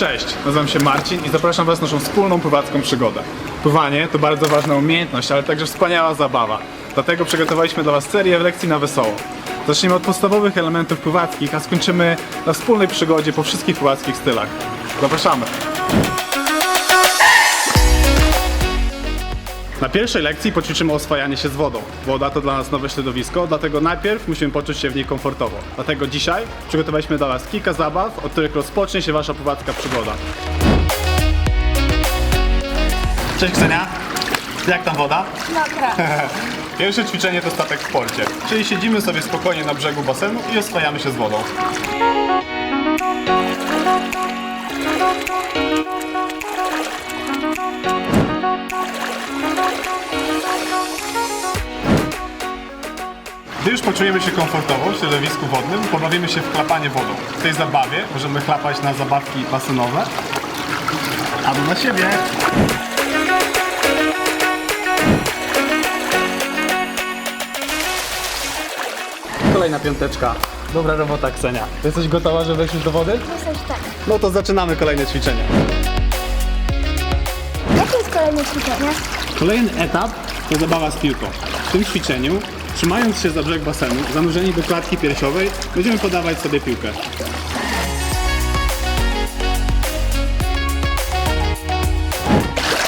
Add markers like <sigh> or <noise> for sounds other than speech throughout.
Cześć, nazywam się Marcin i zapraszam Was na naszą wspólną pływacką przygodę. Pływanie to bardzo ważna umiejętność, ale także wspaniała zabawa. Dlatego przygotowaliśmy dla Was serię lekcji na wesoło. Zaczniemy od podstawowych elementów pływackich, a skończymy na wspólnej przygodzie po wszystkich pływackich stylach. Zapraszamy! Na pierwszej lekcji poćwiczymy oswajanie się z wodą. Woda to dla nas nowe środowisko, dlatego najpierw musimy poczuć się w niej komfortowo. Dlatego dzisiaj przygotowaliśmy dla Was kilka zabaw, od których rozpocznie się Wasza pływacka przygoda. Cześć Ksenia, jak tam woda? Dobra. <laughs> Pierwsze ćwiczenie to statek w porcie, czyli siedzimy sobie spokojnie na brzegu basenu i oswajamy się z wodą. Gdy już poczujemy się komfortowo w środowisku wodnym, pobawimy się w chlapanie wodą. W tej zabawie możemy chlapać na zabawki basenowe albo na siebie. Kolejna piąteczka. Dobra robota, Ksenia. Jesteś gotowa, żeby wejść już do wody? Myślę, że tak. No to zaczynamy kolejne ćwiczenie. Jakie jest kolejne ćwiczenie? Kolejny etap to zabawa z piłką. W tym ćwiczeniu, trzymając się za brzeg basenu, zanurzeni do klatki piersiowej, będziemy podawać sobie piłkę.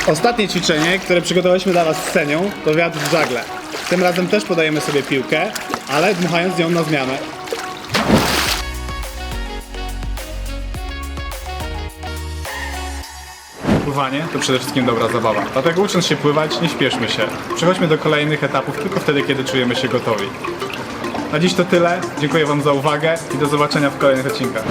Ostatnie ćwiczenie, które przygotowaliśmy dla Was z Senią, to wiatr w żagle. Tym razem też podajemy sobie piłkę, ale dmuchając ją na zmianę. Pływanie to przede wszystkim dobra zabawa. Dlatego ucząc się pływać, nie śpieszmy się. Przechodźmy do kolejnych etapów tylko wtedy, kiedy czujemy się gotowi. Na dziś to tyle. Dziękuję Wam za uwagę i do zobaczenia w kolejnych odcinkach.